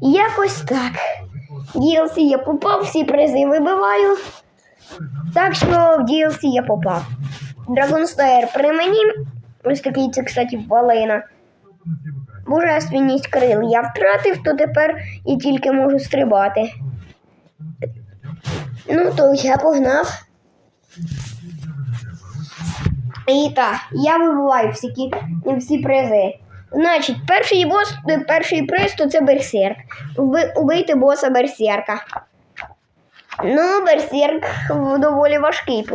Якось так. DLC я попав, всі призи вибиваю. Так що в DLC я попав. Драгонстаєр при мені. Ось такий це, кстати, валина. Божественність крил я втратив, то тепер я тільки можу стрибати. Ну, то я погнав. І так, я вибиваю всі, всі призи. Значить, перший бос, перший приз то це берсерк. Вби, убийте боса берсерка. Ну, берсерк доволі важкий.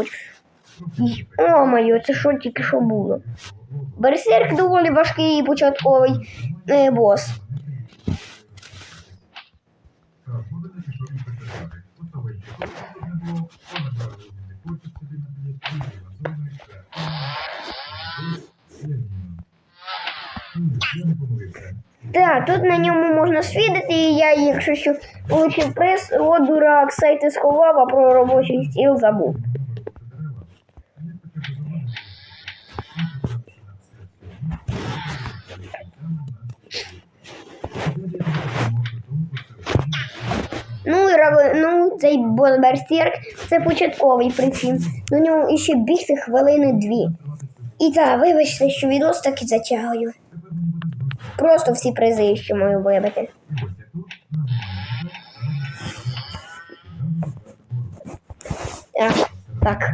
О, моє, це що тільки що було? Берсерк доволі важкий початковий е, бос. Так, тут на ньому можна свідити, і я, якщо що отримав приз, о, дурак, сайти сховав, а про робочий стіл забув. Цей бос берсерк це початковий причин. На ньому іще бігти хвилини дві. І так, вибачте, що відос так і затягую. Просто всі призи ще маю вибити. Так, так.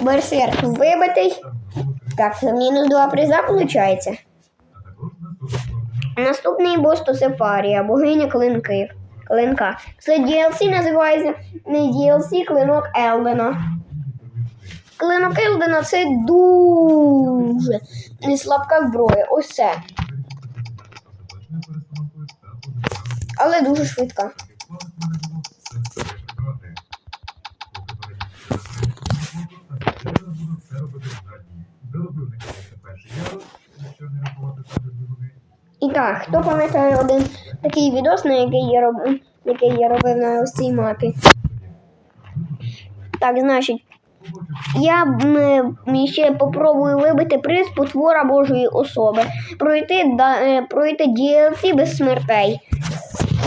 Берсерк вибитий. Так, мінус два приза виходить. Наступний бос то Сефарія, богиня клинків. Клинка. Це DLC називається не DLC, клинок Елдена. Клинок Елдена це дуже слабка зброя. Ось це. Але дуже швидка. Так, хто пам'ятає один такий відос, на який я робив, який я робив на ось цій мапі. Так, значить, я ще попробую вибити приз потвора Божої особи. Пройти, да, е, пройти DLC без смертей.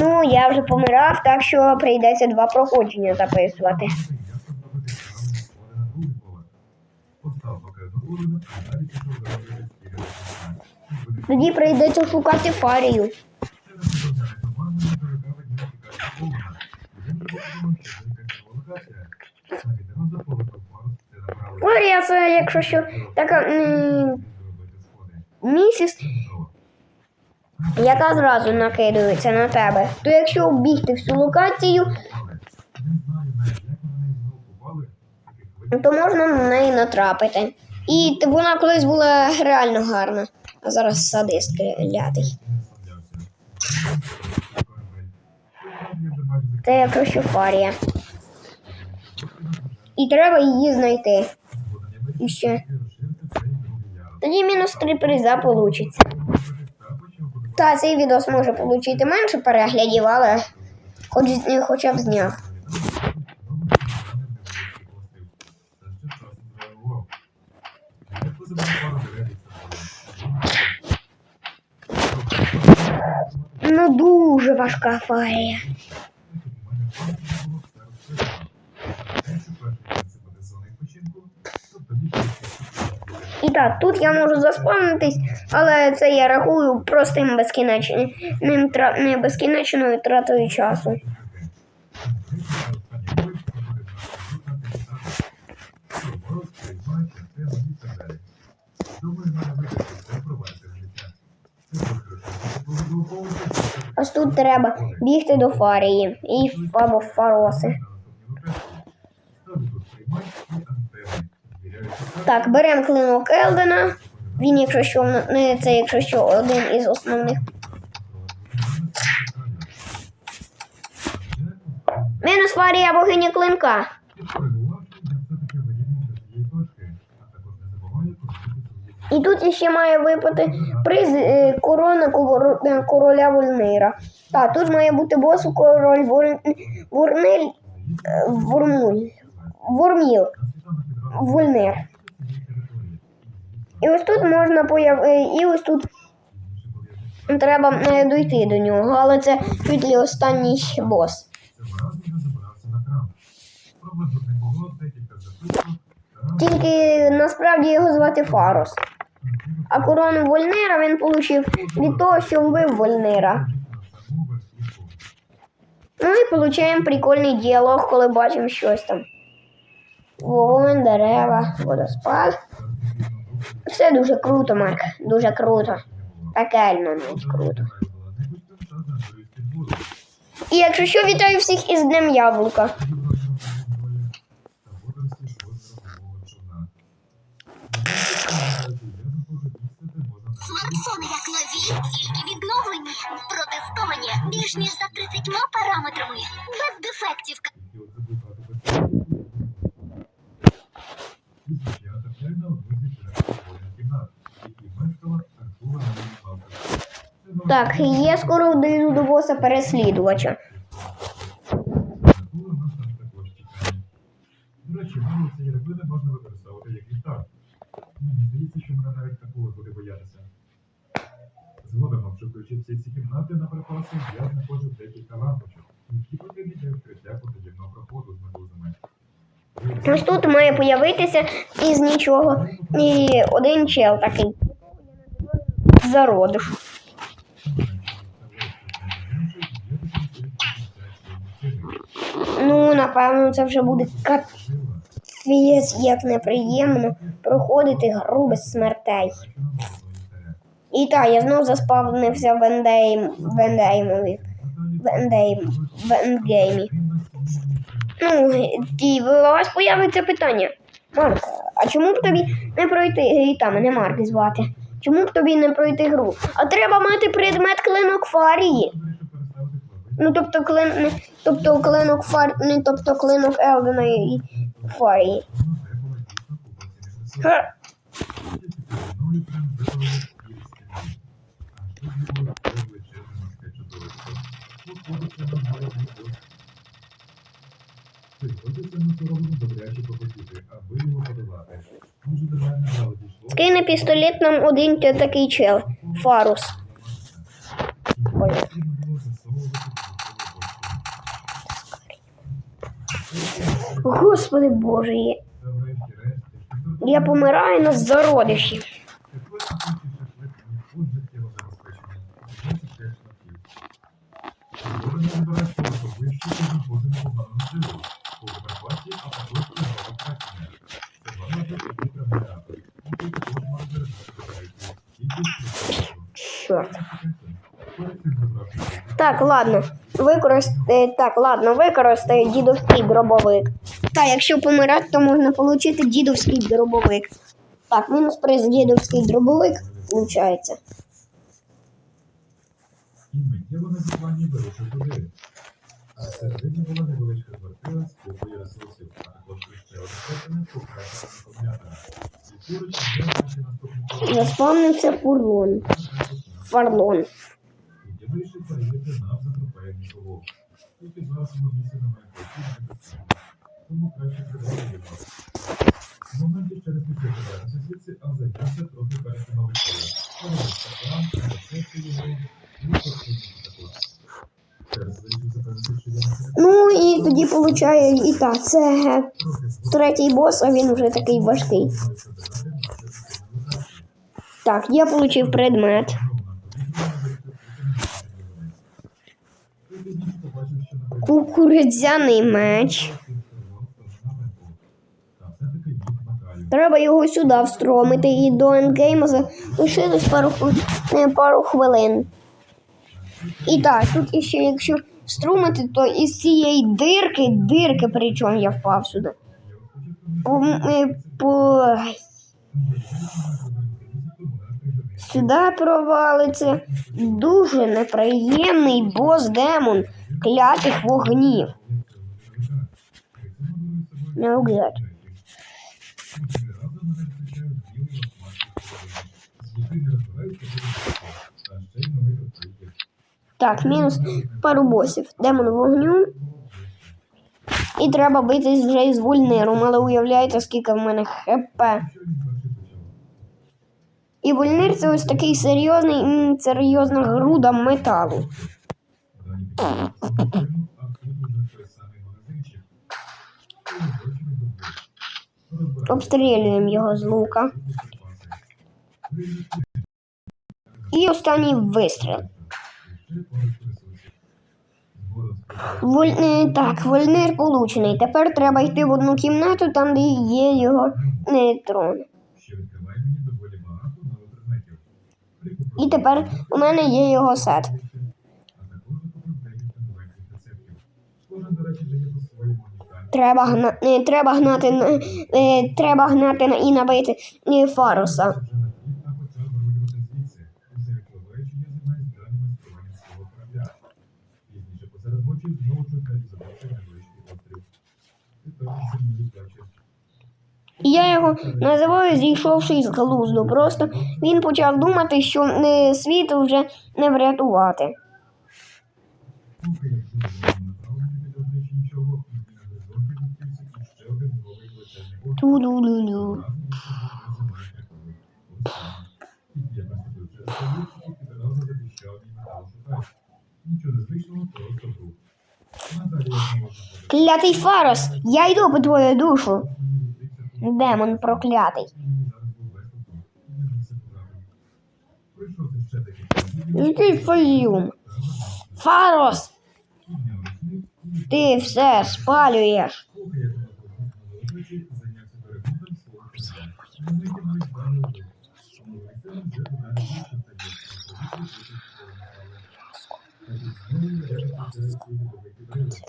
Ну, я вже помирав, так що прийдеться два проходження записувати. Тоді прийдеться шукати фарію. Фарія це, якщо що, така місіс, яка зразу накидується на тебе. То якщо обігти всю локацію, то можна на неї натрапити. І вона колись була реально гарна, а зараз садист клятий. Це якщо що фарія. І треба її знайти. І ще. Тоді мінус три приза получиться. Та цей відос може отримати менше переглядів, але хоч, хоча б зняв. Важка фарія. І так, тут я можу заспавнитись, але це я рахую простим безкінечним не безкінечною тратою часу. Тут треба бігти до фарії і або фароси. Так, беремо клинок Елдена. Він, якщо що, не це, якщо що, один із основних. Мінус фарія богиня клинка. І тут ще має випати приз е, корона е, короля Вольнира. Так, тут має бути босу король Ворнель е, Вормуль. Ворміл. Вольнир. І ось тут можна появ... І ось тут треба дойти до нього, але це чуть ли останній бос. Тільки насправді його звати Фарос. А корону Вольнира він отримав від того, що вбив Вольнира. Ну і получаємо прикольний діалог, коли бачимо щось там. Вогонь, дерева, водоспад. Все дуже круто, Марк. Дуже круто. Пекельно навіть круто. І якщо що, вітаю всіх із Днем Яблука. Протестовані більш ніж за 30 параметрами, без дефектів. Так, я скоро дойду до боса переслідувача. Акули у нас там також чекає. До речі, мені цієї рибини можна використовувати як ліхтар. Мені здається, що мене навіть такого буде боятися. Всі ці кімнати на припаси, я знаходжу декілька лампочок, які потрібні для відкриття потаємного проходу з медузами. Ось тут має появитися із нічого. І один чел такий. Зародиш. Ну, напевно, це вже буде капець, як неприємно проходити гру без смертей. І так, я знов заспавнився в ендейм, в ендейм, в ендгеймі. Ну, і у вас появиться питання. Марк, а чому б тобі не пройти? І там мене Марк звати. Чому б тобі не пройти гру? А треба мати предмет клинок фарії. Ну, тобто клин, тобто клинок фар, не тобто клинок Елдена і фарії. Ха. Скине пістолет нам один такий чел. Фарус. Господи Боже, я, я помираю на зародиші. Чорт. Так, ладно. Використай, так, ладно, використай дідовський дробовик. Так, якщо помирати, то можна отримати дідовський дробовик. Так, мінус приз дідовський дробовик, виходить. І миттєво на дивані вирушив туди. А всередині була невеличка квартира з купою ресурсів, а також ще одне кухня комната. І поруч є наші наступні Заспавнився фурлон. Фарлон. Я вирішив перевірити нам за трофеєм. Тільки зараз воно місце на моїм плечі не. Тому краще придати його. В моменті через півтора повернувся звідси, а зайнявся трохи перестанови школи. Перевір стакан, рецепти його, Ну і тоді виходить, і так, це третій бос, а він вже такий важкий. Так, я отримав предмет. Кукурудзяний меч. Треба його сюди встромити і до ендгейму залишилось пару, е, пару хвилин. І так, тут іще, якщо струмити, то із цієї дирки, дирки, причому я впав сюди. По, е, по... Сюди провалиться дуже неприємний бос-демон клятих вогнів. No good. Так, мінус пару босів. Демон вогню. І треба битись вже із вольниром, але уявляєте, скільки в мене хп. І вольнир це ось такий серйозний, м, серйозна груда металу. І Обстрілюємо його з лука. І останній вистріл. Ще поруч ресурсів. Згодом спробуємо Воль... е, Так, вольнир получений. Тепер треба йти в одну кімнату, там, де є його нейтрон. І тепер у мене є його сет. унікальний. Треба, гна... е, треба гнати е, треба гнати і набити е, фаруса. І я його називаю зійшовши з глузду. Просто він почав думати, що е, світ вже не врятувати. Ту-ду-ду-ду. Клятий фарус, я йду по твою душу. Демон проклятий. мені зараз був весь тут. І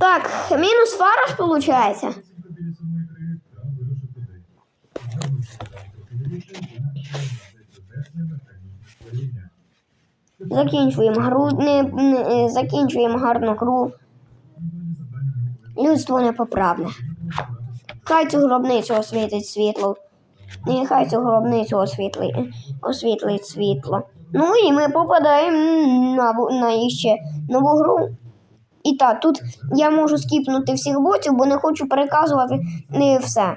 Так, мінус фарус виходить. Закінчуємо гру, не, не, закінчуємо гарну гру. Людство непоправне. Хай цю гробницю освітить світло. І хай цю гробницю освітлить, освітлить світло. Ну і ми попадаємо на, на іще нову гру. І так, тут я можу скіпнути всіх ботів, бо не хочу переказувати не все.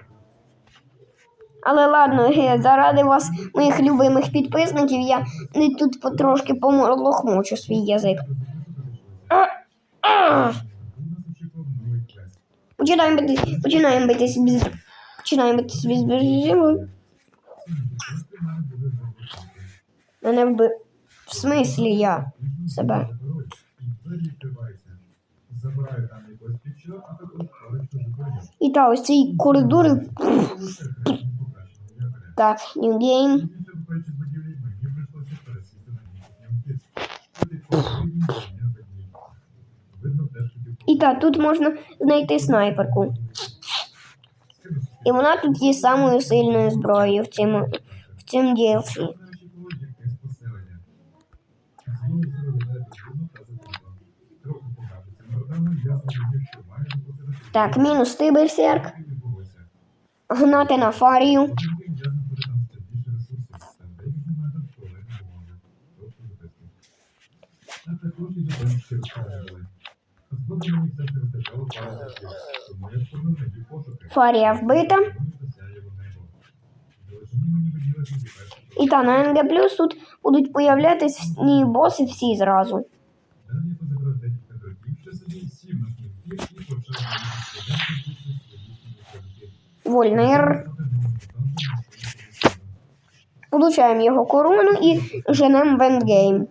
Але ладно, заради вас, моїх любимих підписників, я не тут потрошки помолохмочу свій язик. Починаємо битись, починаємо битись без, починаємо битись без режиму. Мене вби... В смислі я себе. Забираю там якось пічо, а також парочку жетонів. І та ось цей коридор. Лише краще покращено якоря. Так, new game. Після виходячи з будівлі, мені прийшлося пересісти на ній кіт. Тут і повинні Видно, теж хотів І так, тут можна знайти снайперку. І вона тут є самою сильною зброєю в цьому, в цьому DLC. Так, мінус ти берсерк. Гнати на фарію. Фарія вбита. І та на НГ Плюс тут будуть появлятись боси всі зразу. Свої Вольнир. Получаємо його корону і женемо в ендгейм.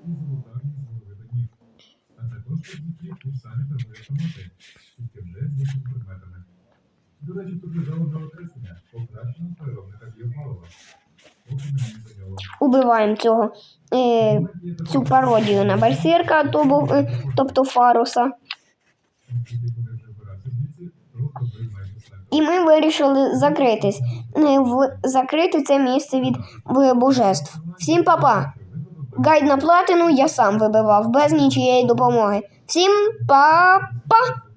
Убиваємо цього е, цю пародію на берсерка, тобто, е, тобто Фаруса. Тільки коли вже вбирався звідси, то зробив майже все. І ми вирішили закритись. закрити це місце від божеств. Всім па-па! Гайд на платину я сам вибивав без нічієї допомоги. Всім па-па!